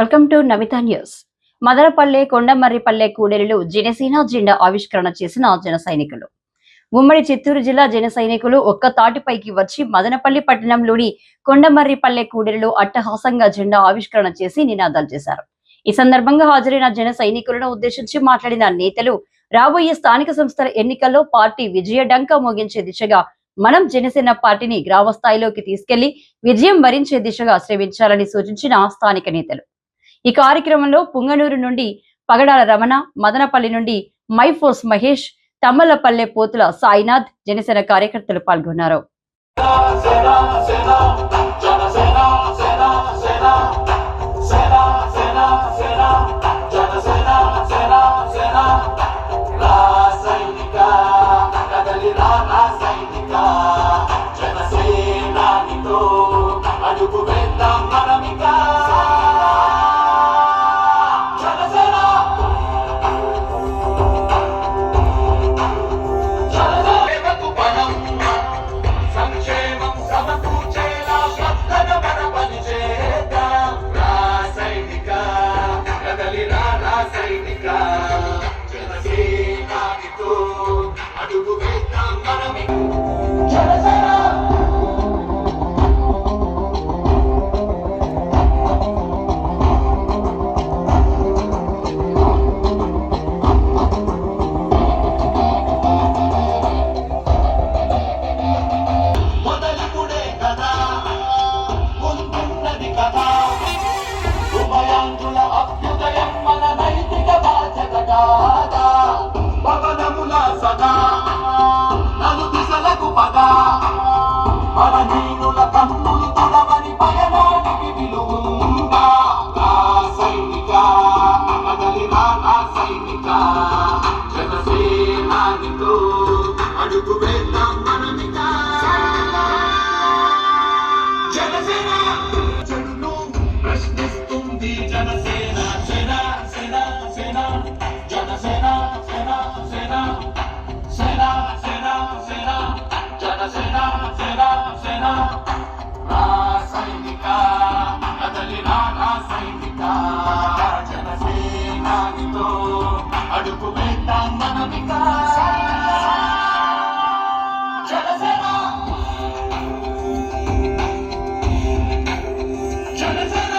Welcome to Namitha news. Madanapalle Kondamarripalle కూడలిలో జనసేన జెండా ఆవిష్కరణ చేసిన జన సైనికులు. ఉమ్మడి చిత్తూరు జిల్లా జన సైనికులు ఒక్క తాటిపైకి వచ్చి మదనపల్లి పట్టణంలోని కొండమర్రిపల్లె కూడలిలో అట్టహాసంగా జెండా ఆవిష్కరణ చేసి నినాదాలు చేశారు. ఈ సందర్భంగా హాజరైన జన సైనికులను ఉద్దేశించి మాట్లాడిన నేతలు రాబోయే స్థానిక సంస్థల ఎన్నికల్లో పార్టీ విజయ డంకా మోగించే దిశగా మనం జనసేన పార్టీని గ్రామ స్థాయిలోకి తీసుకెళ్ళి విజయం వరించే దిశగా శ్రమించాలని సూచించిన స్థానిక నేతలు. ఈ కార్యక్రమంలో పుంగనూరు నుండి పగడాల రమణ మదనపల్లి నుండి మైఫోర్స్ మహేష్ తమ్మలపల్లె పోతుల సాయినాథ్ జనసేన కార్యకర్తలు పాల్గొన్నారు. బాధ్యత జనసేనానితో అడుగు వేద్దాం మనమిక. జనసేన! జనసేన!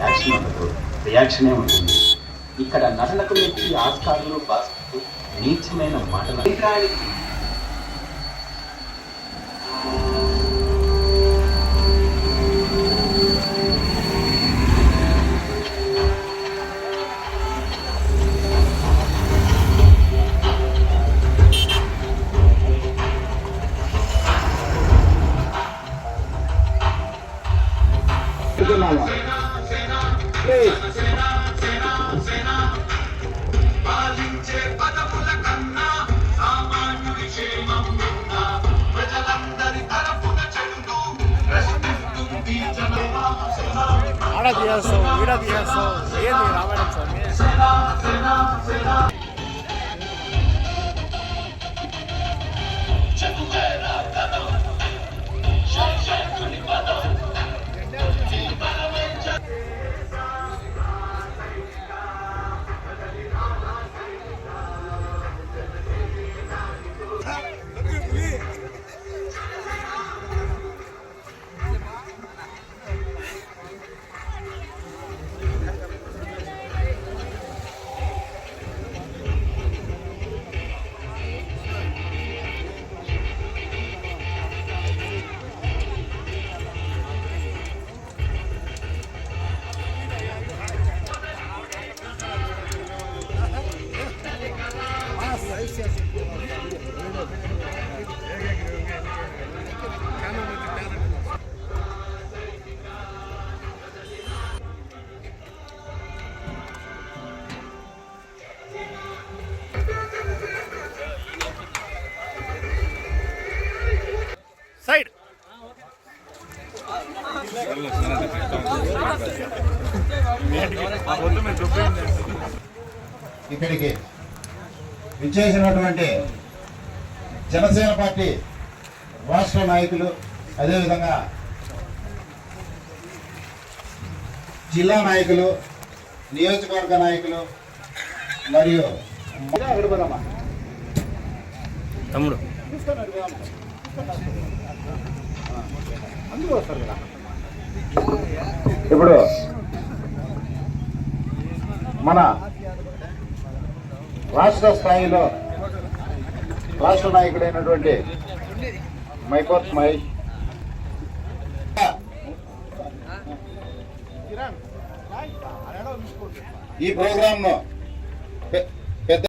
యాక్షన్ ఉండదు. రియాక్షనే ఉంటుంది ఇక్కడ నటనకు మెచ్చి ఆస్కారులు బాస్కు నీచమైన మాటలు. అభిప్రాయానికి జనసేన ఆడ తీయాల్సావు ఈడ తీయాల్సావు ఏంది రామాయణం స్వామి? ఇక్కడికి విచ్చేసినటువంటి జనసేన పార్టీ రాష్ట్ర నాయకులు అదేవిధంగా జిల్లా నాయకులు నియోజకవర్గ నాయకులు మరియు తమ్ముడు. ఇప్పుడు మన రాష్ట్ర స్థాయిలో రాష్ట్ర నాయకుడైనటువంటి మైకోత్ మహేష్. ఈ ప్రోగ్రామ్ను పె- పెద్ద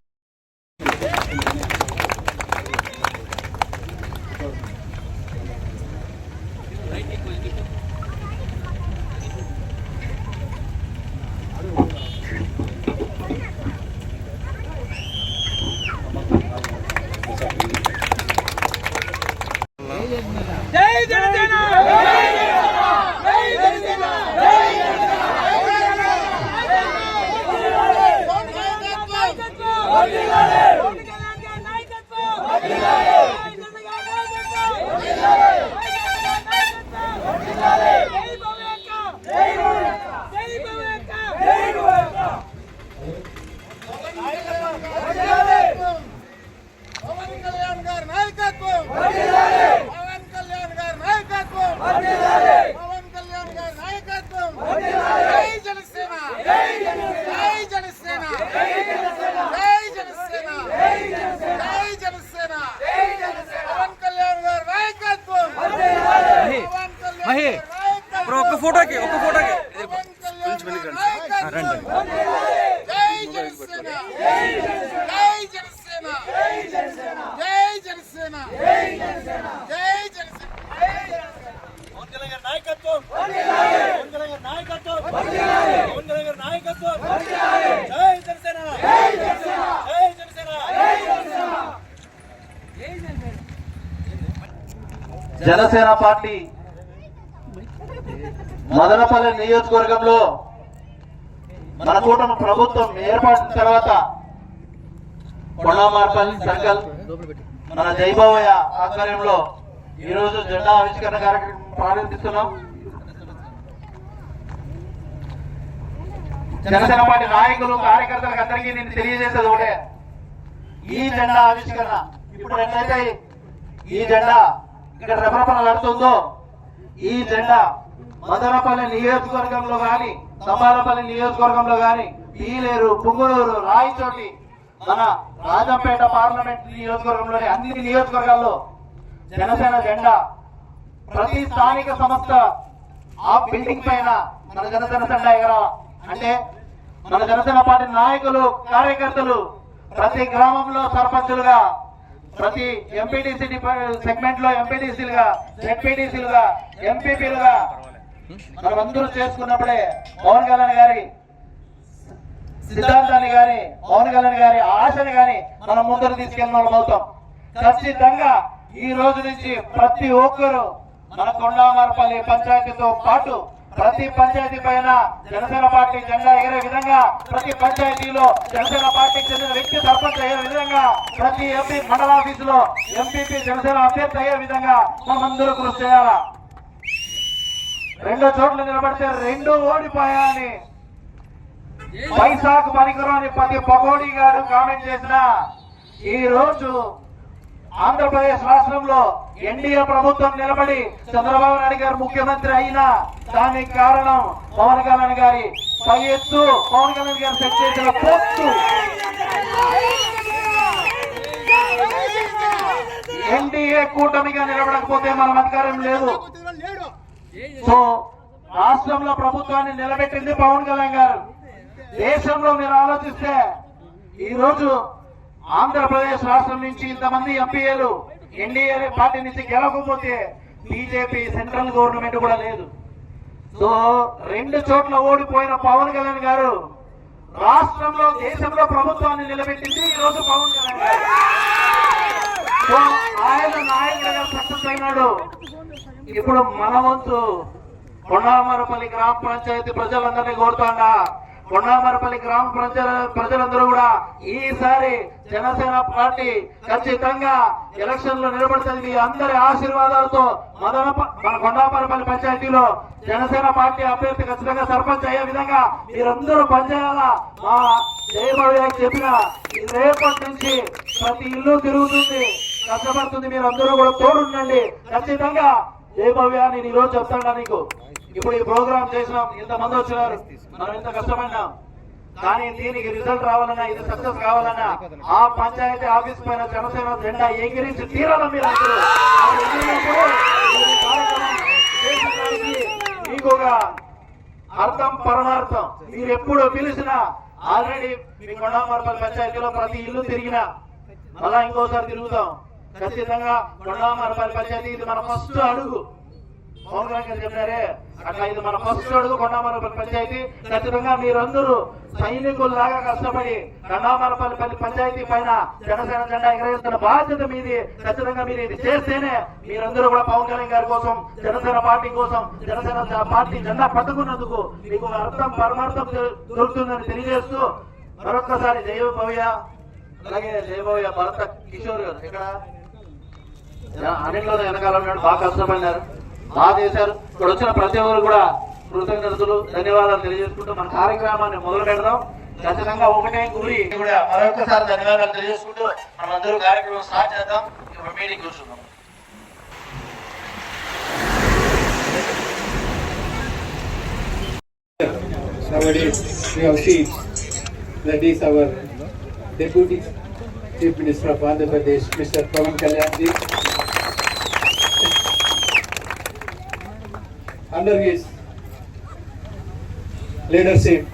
పవన్ కళ్యాణ్ గారి నాయకత్వం పవన్ కళ్యాణ్ గారి నాయకత్వం పవన్ కళ్యాణ్ గారి నాయకత్వం జై జనసేన జై జనసేన జై జనసేన జై జనసేన పవన్ కళ్యాణ్ గారి నాయకత్వం పవన్ కళ్యాణ్ గారి నాయకత్వం ఒక ఫోటోకి ఒక ఫోటోకి పవన్ కళ్యాణ్ గారి నాయకత్వం జై జనసేన జై జనసేన జై జనసేన జై జనసేన పవన్ కళ్యాణ్ గారి నాయకత్వం పవన్ కళ్యాణ్ గారి నాయకత్వం పవన్ కళ్యాణ్ గారి నాయకత్వం జై జనసేన జై జనసేన జనసేన పార్టీ మదనపల్లి నియోజకవర్గంలో మన కూటమి ప్రభుత్వం ఏర్పడిన తర్వాత కొండమార్పల్లి సర్కల్ మన జైబావయ్య ఆధ్వర్యంలో ఈ రోజు జెండా ఆవిష్కరణ కార్యక్రమం ప్రారంభిస్తున్నాం. జనసేన పార్టీ నాయకులు కార్యకర్తలకు అందరికీ నేను తెలియజేసేది ఒకటే. ఈ జెండా ఆవిష్కరణ ఇప్పుడు ఎట్లయితే ఈ జెండా ఇక్కడ రెపరెపలాడుతుందో ఈ జెండా మదనపల్లి నియోజకవర్గంలో కానీ సమానపల్లి నియోజకవర్గంలో కానీ పీలేరు పుంగులూరు రాయచోటి మన రాజంపేట పార్లమెంట్ నియోజకవర్గంలోని అన్ని నియోజకవర్గాల్లో జనసేన జెండా ప్రతి స్థానిక సంస్థ ఆ బిల్డింగ్ పైన మన జనసేన జెండా ఎగరాల. అంటే మన జనసేన పార్టీ నాయకులు కార్యకర్తలు ప్రతి గ్రామంలో సర్పంచులుగా ప్రతి ఎంపీటీసీ సెగ్మెంట్లో ఎంపీటీసీలుగా జెడ్పీటీసీలుగా ఎంపీపీలుగా మనం అందరూ చేసుకున్నప్పుడే పవన్ కళ్యాణ్ గారి సిద్ధాంతాన్ని గాని పవన్ కళ్యాణ్ గారి ఆశని గాని మనం ముందరు తీసుకెళ్ళిన వాళ్ళం అవుతాం. ఖచ్చితంగా ఈ రోజు నుంచి ప్రతి ఒక్కరు మన కొండామరపల్లి పంచాయతీతో పాటు ప్రతి పంచాయతీ పైన జనసేన పార్టీ జెండా ఎగిరే విధంగా ప్రతి పంచాయతీలో జనసేన పార్టీకి చెందిన వ్యక్తి సర్పంచ్ అయ్యే విధంగా ప్రతి ఎంపీ మండల ఆఫీసులో ఎంపీపీ జనసేన అభ్యర్థి అయ్యే విధంగా మనందరూ కృషి చేయాలా? రెండో చోట్ల నిలబడితే రెండు ఓడిపోయాయని. పైసాకు పనికిరాని పది పకోడీ గారు కామెంట్ చేసిన ఈ రోజు ఆంధ్రప్రదేశ్ రాష్ట్రంలో ఎన్డీఏ ప్రభుత్వం నిలబడి చంద్రబాబు నాయుడు గారు ముఖ్యమంత్రి అయినా దానికి కారణం పవన్ కళ్యాణ్ గారి పై ఎత్తు. పవన్ కళ్యాణ్ గారు సెట్ చేసిన పొత్తు. ఎన్డీఏ కూటమిగా నిలబడకపోతే మన అధికారం లేదు. సో రాష్ట్రంలో ప్రభుత్వాన్ని నిలబెట్టింది పవన్ కళ్యాణ్ గారు. దేశంలో మీరు ఆలోచిస్తే ఈరోజు ఆంధ్రప్రదేశ్ రాష్ట్రం నుంచి ఇంతమంది ఎంపీఏలు ఎన్డీఏ పార్టీ నుంచి గెలవకపోతే బీజేపీ సెంట్రల్ గవర్నమెంట్ కూడా లేదు. సో రెండు చోట్ల ఓడిపోయిన పవన్ కళ్యాణ్ గారు రాష్ట్రంలో దేశంలో ప్రభుత్వాన్ని నిలబెట్టింది ఈ రోజు పవన్ కళ్యాణ్ గారు. సో ఆయన నాయకుడిగా సక్సెస్ అయినాడు ఇప్పుడు మన వంతు కొండామరపల్లి గ్రామ పంచాయతీ ప్రజలందరినీ కోరుతాడా. కొండామరపల్లి గ్రామ ప్రజల ప్రజలందరూ కూడా ఈసారి జనసేన పార్టీ ఖచ్చితంగా ఎలక్షన్లో నిలబడుతుంది. మీ అందరి ఆశీర్వాదాలతో మొదల మన కొండామరపల్లి పంచాయతీలో జనసేన పార్టీ అభ్యర్థి ఖచ్చితంగా సర్పంచ్ అయ్యే విధంగా మీరందరూ పనిచేయాలా? మా జయబాబు గారికి చెప్పిన రేపటి నుంచి ప్రతి ఇల్లు తిరుగుతుంది. కష్టపడుతుంది మీరు అందరూ కూడా తోడుండండి. ఖచ్చితంగా జయభవ్య నేను ఈ రోజు నీకు? ఇప్పుడు ఈ ప్రోగ్రామ్ చేసినాం ఇంతమంది వచ్చినారు. మనం ఎంత కష్టపడినాం. కానీ దీనికి రిజల్ట్ రావాలన్నా ఇది సక్సెస్ కావాలన్నా ఆ పంచాయతీ ఆఫీస్ పైన జనసేన జెండా ఎగిరించి తీరాల మీరు మీకు ఒక అర్థం పరమార్థం. మీరు ఎప్పుడు పిలిచినా ఆల్రెడీ మీ కొండామరపల్లి పంచాయతీలో ప్రతి ఇల్లు తిరిగినా మళ్ళా ఇంకోసారి తిరుగుతాం. ఖచ్చితంగా కొండామరపల్లి పంచాయతీ ఇది మన ఫస్ట్ అడుగు. పవన్ కళ్యాణ్ గారు చెప్పారే అట్లా ఇది మన ఫస్ట్ అడుగు కొండామరపల్లి పంచాయతీ ఖచ్చితంగా మీరందరూ సైనికుల్లాగా కష్టపడి కొండామరపల్లి పంచాయతీ పైన జనసేన జెండా ఎగరేస్తున్న బాధ్యత మీది. ఖచ్చితంగా మీరు ఇది చేస్తేనే మీరందరూ కూడా పవన్ కళ్యాణ్ గారి కోసం జనసేన పార్టీ కోసం జనసేన పార్టీ జెండా పట్టుకున్నందుకు మీకు అర్థం పరమార్థం దొరుకుతుందని తెలియజేస్తూ మరొక్కసారి జయ భవ్య అలాగే జయ భవ్య భరత కిషోర్ గారు. ఇక్కడ అన్నింటిలో వెనకాల ఉన్నాడు. బాగా కష్టపడినారు బాగా చేశారు. ఇక్కడ వచ్చిన ప్రతి ఒక్కరు కూడా కృతజ్ఞతలు ధన్యవాదాలు తెలియజేసుకుంటూ మన కార్యక్రమాన్ని మొదలు పెడదాం. ఖచ్చితంగా ఒకటే గురి కూడా మరొకసారి ధన్యవాదాలు తెలియజేసుకుంటూ మనం కార్యక్రమం స్టార్ట్ చేద్దాం. ఇప్పుడు మీటింగ్ కూర్చుందాం. That is our Deputy Chief Minister of Andhra Pradesh, Mr. Pavan Kalyan Under his leadership,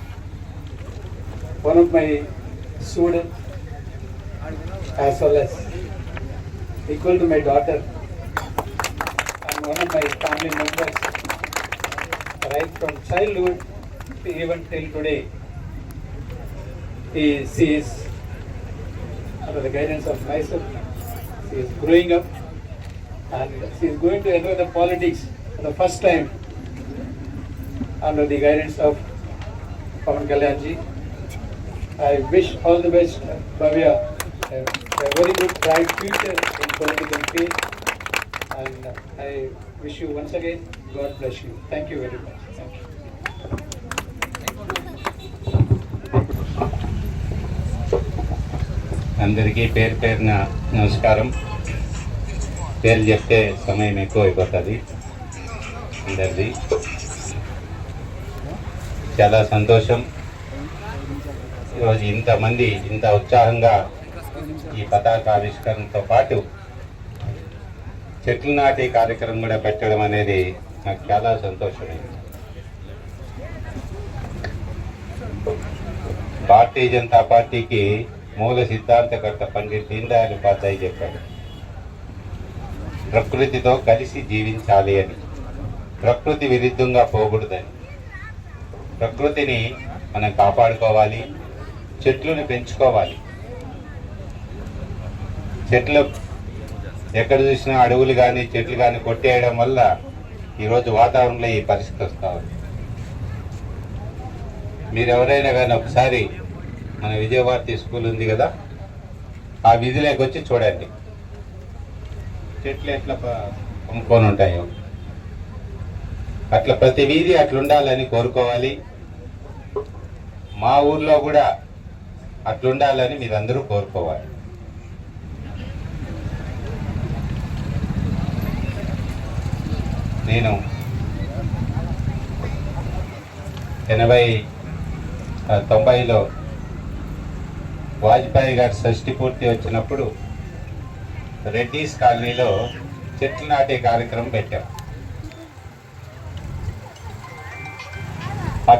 one of my students, as well as equal to my daughter, and one of my family members, right from childhood to even till today. He, she is under the guidance of myself. She is growing up and she is going to enter the politics for the first time under the guidance of Pavan Kalyanji. I wish all the best, Bhavya, a, a very good bright future in political field. And I wish you once again, God bless you. Thank you very much. Thank you. అందరికీ పేరు పేరున నమస్కారం పేరు చెప్తే సమయం ఎక్కువ అయిపోతుంది అందరిది చాలా సంతోషం. ఈరోజు ఇంతమంది ఇంత ఉత్సాహంగా ఈ పతాక ఆవిష్కరణతో పాటు చెట్లు నాటే కార్యక్రమం కూడా పెట్టడం అనేది నాకు చాలా సంతోషమైంది. భారతీయ జనతా పార్టీకి మూల సిద్ధాంతకర్త పండిట్ దీన్ దయాళ్ ఉపాధ్యాయ చెప్పాడు ప్రకృతితో కలిసి జీవించాలి అని. ప్రకృతి విరుద్ధంగా పోకూడదని. ప్రకృతిని మనం కాపాడుకోవాలి చెట్లను పెంచుకోవాలి. చెట్లు ఎక్కడ చూసినా అడవులు కానీ చెట్లు కానీ కొట్టేయడం వల్ల ఈరోజు వాతావరణంలో ఈ పరిస్థితి వస్తూ ఉంది. మీరు ఎవరైనా కానీ ఒకసారి మన విజయభారతి స్కూల్ ఉంది కదా ఆ విధిలోకి వచ్చి చూడండి. చెట్లు ఎట్లా కొనుక్కొని ఉంటాయో. అట్లా ప్రతి వీధి అట్లా ఉండాలని కోరుకోవాలి. మా ఊర్లో కూడా అట్లుండాలని మీరందరూ కోరుకోవాలి. నేను ఎనభై తొంభైలో వాజ్పేయి గారి షష్ఠి పూర్తి వచ్చినప్పుడు రెడ్డిస్ కాలనీలో చెట్లు నాటే కార్యక్రమం పెట్టాం.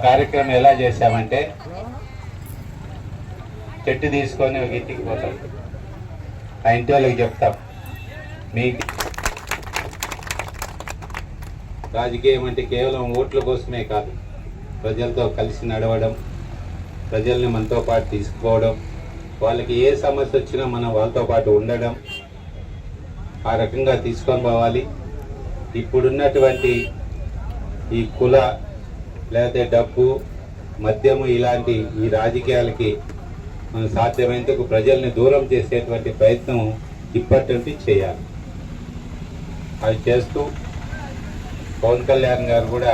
కార్యక్రమం ఎలా చేశామంటే చెట్టు తీసుకొని ఒక ఇంటికి పోతాం. ఆ ఇంటి వాళ్ళకి చెప్తాం. మీ రాజకీయం అంటే కేవలం ఓట్ల కోసమే కాదు. ప్రజలతో కలిసి నడవడం ప్రజల్ని మనతో పాటు తీసుకోవడం వాళ్ళకి ఏ సమస్య వచ్చినా మనం వాళ్ళతో పాటు ఉండడం ఆ రకంగా తీసుకొని పోవాలి. ఇప్పుడున్నటువంటి ఈ కుల లేకపోతే డబ్బు మద్యము ఇలాంటి ఈ రాజకీయాలకి మనం సాధ్యమైనందుకు ప్రజల్ని దూరం చేసేటువంటి ప్రయత్నం ఇప్పటి నుండి చేయాలి. అవి చేస్తూ పవన్ కళ్యాణ్ గారు కూడా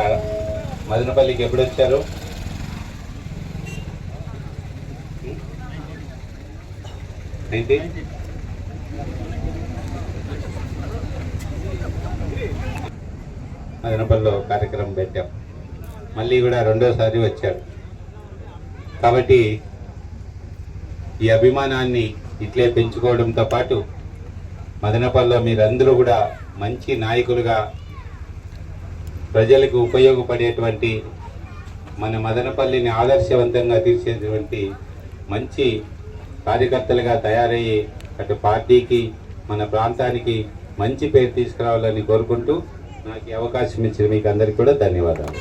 మదనపల్లికి ఎప్పుడు వచ్చారు? ఏంటి? మదనపల్లిలో కార్యక్రమం పెట్టాం. మళ్ళీ కూడా రెండోసారి వచ్చాడు. కాబట్టి ఈ అభిమానాన్ని ఇట్లే పెంచుకోవడంతో పాటు మదనపల్లిలో మీరందరూ కూడా మంచి నాయకులుగా ప్రజలకు ఉపయోగపడేటువంటి మన మదనపల్లిని ఆదర్శవంతంగా తీర్చేటువంటి మంచి కార్యకర్తలుగా తయారయ్యి అటు పార్టీకి మన ప్రాంతానికి మంచి పేరు తీసుకురావాలని కోరుకుంటూ నాకు అవకాశం ఇచ్చిన మీకు అందరికీ కూడా ధన్యవాదాలు.